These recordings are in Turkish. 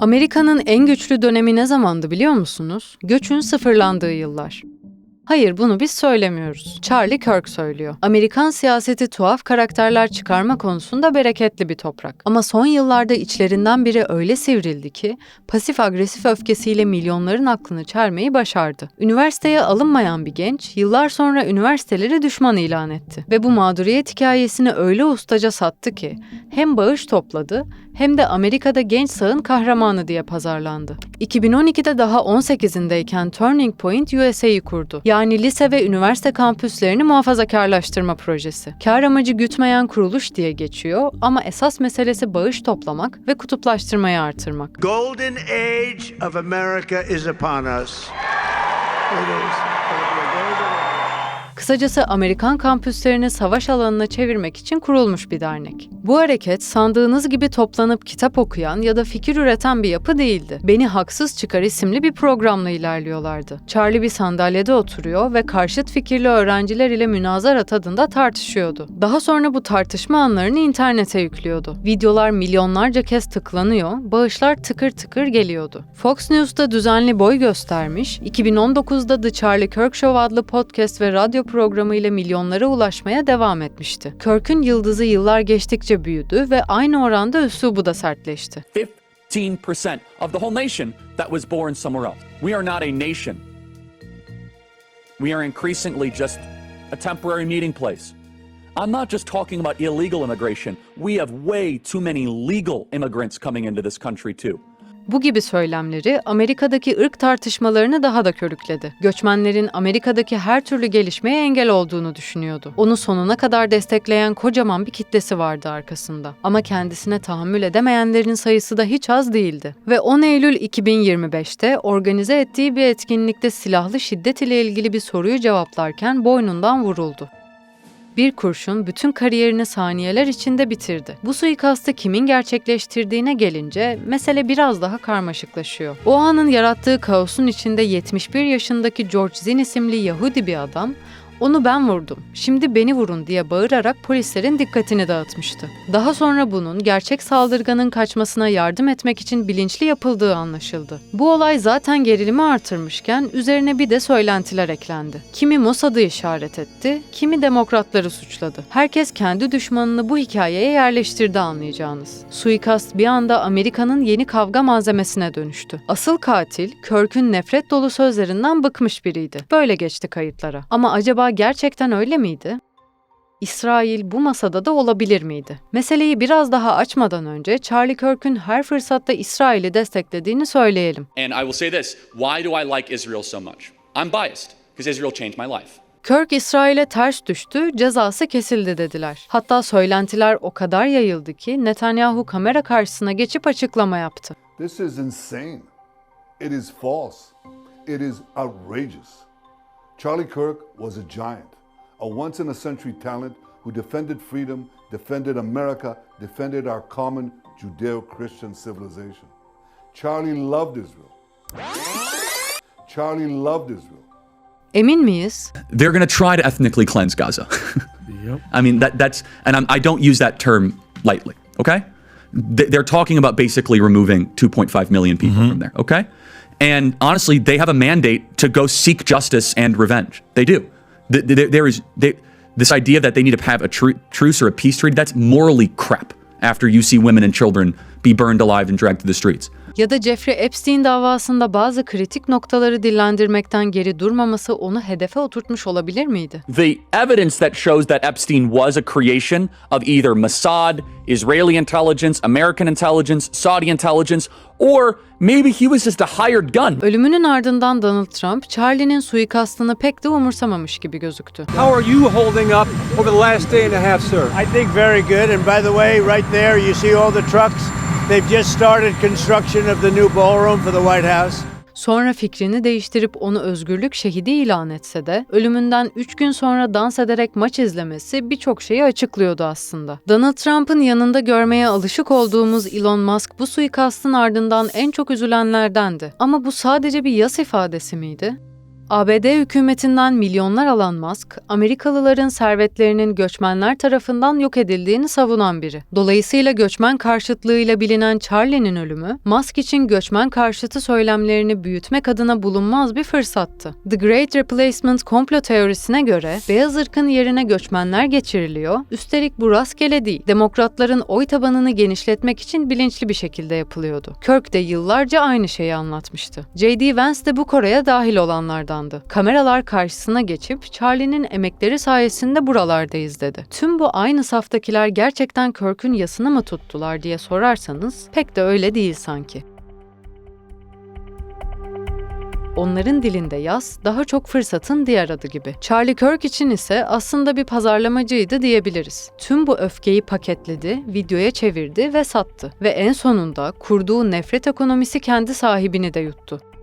Amerika'nın en güçlü dönemi ne zamandı biliyor musunuz? Göçün sıfırlandığı yıllar. Hayır bunu biz söylemiyoruz. Charlie Kirk söylüyor. Amerikan siyaseti tuhaf karakterler çıkarma konusunda bereketli bir toprak. Ama son yıllarda içlerinden biri öyle sivrildi ki pasif agresif öfkesiyle milyonların aklını çelmeyi başardı. Üniversiteye alınmayan bir genç yıllar sonra üniversiteleri düşman ilan etti. Ve bu mağduriyet hikayesini öyle ustaca sattı ki hem bağış topladı hem de Amerika'da genç sağın kahramanı diye pazarlandı. 2012'de daha 18'indeyken Turning Point USA'yı kurdu. Yani lise ve üniversite kampüslerini muhafazakarlaştırma projesi. Kar amacı gütmeyen kuruluş diye geçiyor ama esas meselesi bağış toplamak ve kutuplaştırmayı artırmak. Golden age of America is upon us. It is. Kısacası Amerikan kampüslerini savaş alanına çevirmek için kurulmuş bir dernek. Bu hareket sandığınız gibi toplanıp kitap okuyan ya da fikir üreten bir yapı değildi. Beni Haksız Çıkar isimli bir programla ilerliyorlardı. Charlie bir sandalyede oturuyor ve karşıt fikirli öğrenciler ile münazara tadında tartışıyordu. Daha sonra bu tartışma anlarını internete yüklüyordu. Videolar milyonlarca kez tıklanıyor, bağışlar tıkır tıkır geliyordu. Fox News'ta düzenli boy göstermiş, 2019'da The Charlie Kirk Show adlı podcast ve radyo programı ile milyonlara ulaşmaya devam etmişti. Kirk'ün yıldızı yıllar geçtikçe büyüdü ve aynı oranda üslubu da sertleşti. 15% of the whole nation that was born somewhere else. We are not a nation. We are increasingly just a temporary meeting place. I'm not just talking about illegal immigration. We have way too many legal immigrants coming into this country, too. Bu gibi söylemleri Amerika'daki ırk tartışmalarını daha da körükledi. Göçmenlerin Amerika'daki her türlü gelişmeye engel olduğunu düşünüyordu. Onu sonuna kadar destekleyen kocaman bir kitlesi vardı arkasında. Ama kendisine tahammül edemeyenlerin sayısı da hiç az değildi. Ve 10 Eylül 2025'te organize ettiği bir etkinlikte silahlı şiddet ile ilgili bir soruyu cevaplarken boynundan vuruldu. Bir kurşun bütün kariyerini saniyeler içinde bitirdi. Bu suikastı kimin gerçekleştirdiğine gelince mesele biraz daha karmaşıklaşıyor. O anın yarattığı kaosun içinde 71 yaşındaki George Zinn isimli Yahudi bir adam onu ben vurdum, şimdi beni vurun diye bağırarak polislerin dikkatini dağıtmıştı. Daha sonra bunun gerçek saldırganın kaçmasına yardım etmek için bilinçli yapıldığı anlaşıldı. Bu olay zaten gerilimi artırmışken üzerine bir de söylentiler eklendi. Kimi Mossad'ı işaret etti, kimi demokratları suçladı. Herkes kendi düşmanını bu hikayeye yerleştirdi anlayacağınız. Suikast bir anda Amerika'nın yeni kavga malzemesine dönüştü. Asıl katil, Kirk'ün nefret dolu sözlerinden bıkmış biriydi. Böyle geçti kayıtlara. Ama acaba gerçekten öyle miydi? İsrail bu masada da olabilir miydi? Meseleyi biraz daha açmadan önce Charlie Kirk'ün her fırsatta İsrail'i desteklediğini söyleyelim. And I will say this why do I like Israel so much? I'm biased because Israel changed my life. Kirk İsrail'e ters düştü, cezası kesildi dediler. Hatta söylentiler o kadar yayıldı ki Netanyahu kamera karşısına geçip açıklama yaptı. This is insane. It is false. It is outrageous. Charlie Kirk was a giant, a once in a century talent who defended freedom, defended America, defended our common Judeo Christian civilization. Charlie loved Israel. Charlie loved Israel. Emin miyiz? They're going to try to ethnically cleanse Gaza. yep. I mean, that, that's, and I'm, I don't use that term lightly, okay? They- They're talking about basically removing 2.5 million people mm-hmm. from there, okay? And honestly, they have a mandate to go seek justice and revenge. They do. Th- th- There is they, this idea that they need to have a tru- truce or a peace treaty, that's morally crap after you see women and children be burned alive and dragged to the streets. Ya da Jeffrey Epstein davasında bazı kritik noktaları dillendirmekten geri durmaması onu hedefe oturtmuş olabilir miydi? the evidence that shows that Epstein was a creation of either Mossad, Israeli intelligence, American intelligence, Saudi intelligence, or maybe he was just a hired gun. Ölümünün ardından Donald Trump, Charlie'nin suikastını pek de umursamamış gibi gözüktü. How are you holding up over the last day and a half, sir? I think very good. And by the way, right there, you see all the trucks. They've just started construction of the new ballroom for the White House. Sonra fikrini değiştirip onu özgürlük şehidi ilan etse de ölümünden 3 gün sonra dans ederek maç izlemesi birçok şeyi açıklıyordu aslında. Donald Trump'ın yanında görmeye alışık olduğumuz Elon Musk bu suikastın ardından en çok üzülenlerdendi. Ama bu sadece bir yas ifadesi miydi? ABD hükümetinden milyonlar alan Musk, Amerikalıların servetlerinin göçmenler tarafından yok edildiğini savunan biri. Dolayısıyla göçmen karşıtlığıyla bilinen Charlie'nin ölümü, Musk için göçmen karşıtı söylemlerini büyütmek adına bulunmaz bir fırsattı. The Great Replacement komplo teorisine göre beyaz ırkın yerine göçmenler geçiriliyor, üstelik bu rastgele değil, demokratların oy tabanını genişletmek için bilinçli bir şekilde yapılıyordu. Kirk de yıllarca aynı şeyi anlatmıştı. J.D. Vance de bu koraya dahil olanlardandı. Kameralar karşısına geçip Charlie'nin emekleri sayesinde buralardayız dedi. Tüm bu aynı saftakiler gerçekten Kirk'ün yasını mı tuttular diye sorarsanız pek de öyle değil sanki. Onların dilinde yaz daha çok fırsatın diğer adı gibi. Charlie Kirk için ise aslında bir pazarlamacıydı diyebiliriz. Tüm bu öfkeyi paketledi, videoya çevirdi ve sattı. Ve en sonunda kurduğu nefret ekonomisi kendi sahibini de yuttu.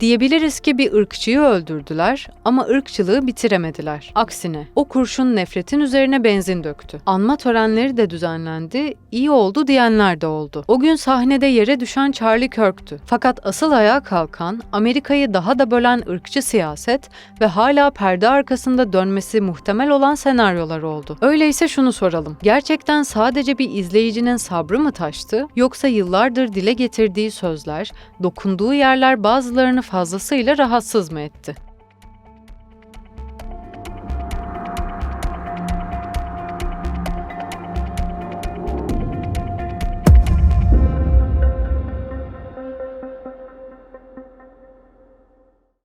Diyebiliriz ki bir ırkçıyı öldürdüler ama ırkçılığı bitiremediler. Aksine o kurşun nefretin üzerine benzin döktü. Anma törenleri de düzenlendi, iyi oldu diyenler de oldu. O gün sahnede yere düşen Charlie Kirk'tü. Fakat asıl ayağa kalkan, Amerika'yı daha da bölen ırkçı siyaset ve hala perde arkasında dönmesi muhtemel olan senaryolar oldu. Öyleyse şunu soralım. Gerçekten sadece bir izleyicinin sabrı mı taştı yoksa yıllardır dile getirdiği sözler, dokunduğu yerler bazılarını fazlasıyla rahatsız mı etti?